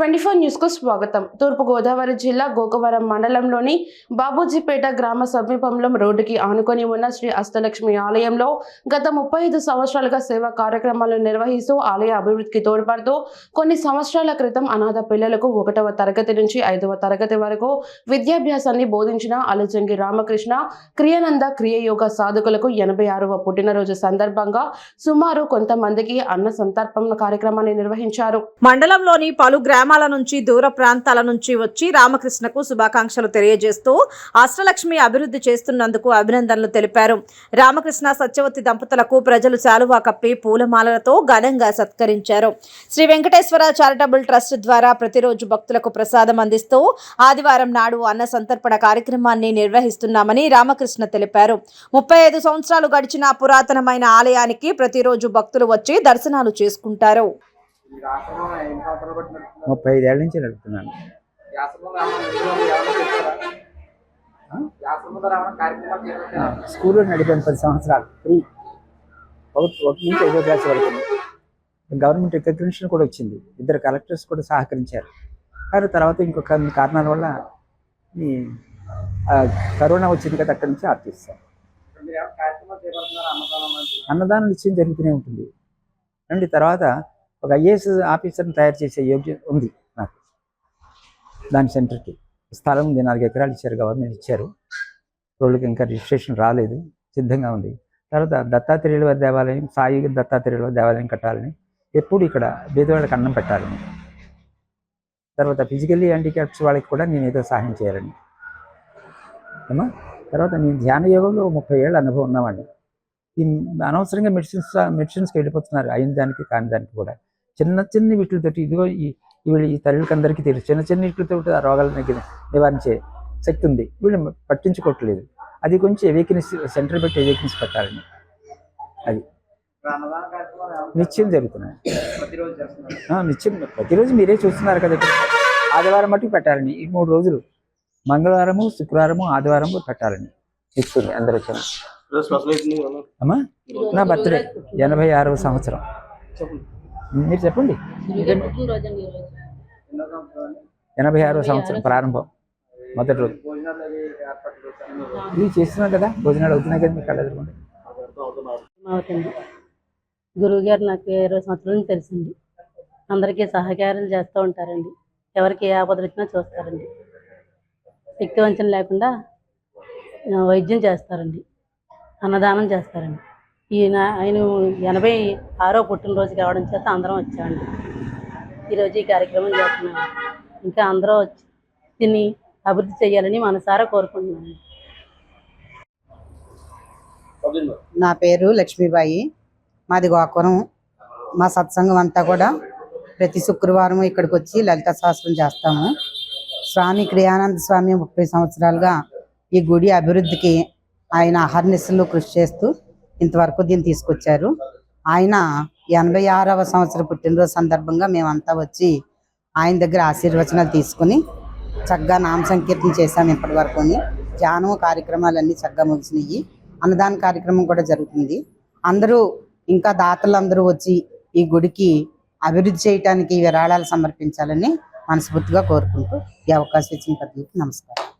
Twenty four న్యూస్కు స్వాగతం. తూర్పు గోదావరి జిల్లా గోకవరం మండలంలోని బాబూజీపేట గ్రామ సమీపంలో రోడ్డుకి ఆనుకొని ఉన్న శ్రీ అష్టలక్ష్మి ఆలయంలో గత ముప్పై ఐదు సంవత్సరాలుగా సేవా కార్యక్రమాలు నిర్వహిస్తూ ఆలయ అభివృద్ధికి తోడ్పడుతూ కొన్ని సంవత్సరాల క్రితం అనాథ పిల్లలకు ఒకటవ తరగతి నుంచి ఐదవ తరగతి వరకు విద్యాభ్యాసాన్ని బోధించిన అలజంగి రామకృష్ణ క్రియానంద క్రియయోగ సాధకులకు ఎనభై ఆరవ పుట్టినరోజు సందర్భంగా సుమారు కొంతమందికి అన్న సంతర్పణ కార్యక్రమాన్ని నిర్వహించారు. మండలంలోని పలు గ్రామాల నుంచి దూర ప్రాంతాల నుంచి వచ్చి రామకృష్ణకు శుభాకాంక్షలు తెలియజేస్తూ అష్టలక్ష్మి అభివృద్ధి చేస్తున్నందుకు అభినందనలు తెలిపారు. రామకృష్ణ సత్యవతి దంపతులకు ప్రజలు శాలువా కప్పి పూలమాలలతో ఘనంగా సత్కరించారు. శ్రీ వెంకటేశ్వర చారిటబుల్ ట్రస్ట్ ద్వారా ప్రతిరోజు భక్తులకు ప్రసాదం అందిస్తూ ఆదివారం నాడు అన్న సంతర్పణ కార్యక్రమాన్ని నిర్వహిస్తున్నామని రామకృష్ణ తెలిపారు. ముప్పై ఐదు సంవత్సరాలు గడిచిన పురాతనమైన ఆలయానికి ప్రతిరోజు భక్తులు వచ్చి దర్శనాలు చేసుకుంటారు. ముప్పై ఐదేళ్ళ నుంచి నడుపుతున్నాను? స్కూల్లో నడిపాను పది సంవత్సరాలు. ఫ్రీ. ఒకటి నుంచి ఐదో క్లాస్ వరకు గవర్నమెంట్ రికగ్నిషన్ కూడా వచ్చింది. ఇద్దరు కలెక్టర్స్ కూడా సహకరించారు. కానీ తర్వాత ఇంకొక కారణాల వల్ల ఈ కరోనా వచ్చింది కదా అక్కడి నుంచి చేపడుతున్నారా అన్నదానం నిత్యం జరుగుతూనే ఉంటుంది. అండి తర్వాత ఒక ఐఏఎస్ ఆఫీసర్ని తయారు చేసే యోగ్యం ఉంది నాకు. దాని సెంటర్కి. స్థలం ఉంది నాలుగు ఎకరాలు ఇచ్చారు గవర్నమెంట్ ఇచ్చారు. రోడ్లకి ఇంకా రిజిస్ట్రేషన్ రాలేదు సిద్ధంగా ఉంది. తర్వాత దత్తాత్రేయుల వారి దేవాలయం సాయి దత్తాత్రేయుల వారి దేవాలయం కట్టాలని ఎప్పుడు ఇక్కడ పేదవాళ్ళకి అన్నం పెట్టాలని. తర్వాత ఫిజికల్లీ హ్యాండిక్యాప్స్ వాళ్ళకి కూడా నేను ఏదో సహాయం చేయాలని. ఏమా? తర్వాత నేను ధ్యాన యోగంలో ముప్పై ఏళ్ళ అనుభవం ఉన్నామండి ఈ అనవసరంగా మెడిసిన్స్ మెడిసిన్స్కి వెళ్ళిపోతున్నారు అయిన దానికి కాని దానికి కూడా. చిన్న చిన్న వీటితోటి ఇదిగో ఈ వీళ్ళు ఈ తల్లికి అందరికీ తెలుసు. చిన్న చిన్న వీటితో ఆ రోగాలను నివారించే శక్తి ఉంది. వీళ్ళు పట్టించుకోవట్లేదు. అది కొంచెం ఎవేకినెస్ సెంటర్ పెట్టి ఎవేకినెస్ పెట్టాలని. అది. నిత్యం జరుగుతున్నాయి. నిత్యం ప్రతిరోజు మీరే చూస్తున్నారు కదా ఇక్కడ. ఆదివారం మట్టుకు పెట్టాలని. ఈ మూడు రోజులు మంగళవారము శుక్రవారము ఆదివారము పెట్టాలని. ఇస్తుంది అందరూ అమ్మా నా బర్త్డే ఎనభై ఆరవ సంవత్సరం. మీరు చెప్పండి. ఎనభై ఆరో సంవత్సరం ప్రారంభం. మొదటి రోజు. భోజనాలు ఇది చేస్తున్నాం కదా? భోజనాలు అవుతున్నాయి కదా మీకు కళ్ళ గురువు గారు నాకు ఇరవై సంవత్సరాల నుంచి తెలిసింది అందరికీ సహకారాలు చేస్తూ ఉంటారండి. ఎవరికి ఏ ఆపదలు వచ్చినా చూస్తారండి. శక్తి వంచన లేకుండా వైద్యం చేస్తారండి. అన్నదానం చేస్తారండి. ఈయన ఆయన ఎనభై ఆరో పుట్టినరోజు కావడం చేత అందరం వచ్చామండి. ఈరోజు ఈ కార్యక్రమం చేస్తున్నాం. ఇంకా అందరూ వచ్చి తిని అభివృద్ధి చేయాలని మనసారా కోరుకుంటున్నాను నా పేరు లక్ష్మీబాయి. మాది గోకురం మా సత్సంగం అంతా కూడా ప్రతి శుక్రవారం ఇక్కడికి వచ్చి లలిత శాస్త్రం చేస్తాము. స్వామి క్రియానంద స్వామి ముప్పై సంవత్సరాలుగా ఈ గుడి అభివృద్ధికి ఆయన అహర్నిశలు కృషి చేస్తూ ఇంతవరకు దీన్ని తీసుకొచ్చారు. ఆయన ఎనభై ఆరవ సంవత్సరం పుట్టినరోజు సందర్భంగా మేమంతా వచ్చి ఆయన దగ్గర ఆశీర్వచనాలు తీసుకుని చక్కగా నామ సంకీర్తన చేశాం ఇప్పటి వరకు. ధ్యానం కార్యక్రమాలన్నీ చక్కగా ముగిసినాయి. అన్నదాన కార్యక్రమం కూడా జరుగుతుంది. అందరూ ఇంకా దాతలందరూ వచ్చి ఈ గుడికి అభివృద్ధి చేయటానికి విరాళాలు సమర్పించాలని మనస్ఫూర్తిగా కోరుకుంటూ ఈ అవకాశం ఇచ్చిన పద్ధతికి నమస్కారం.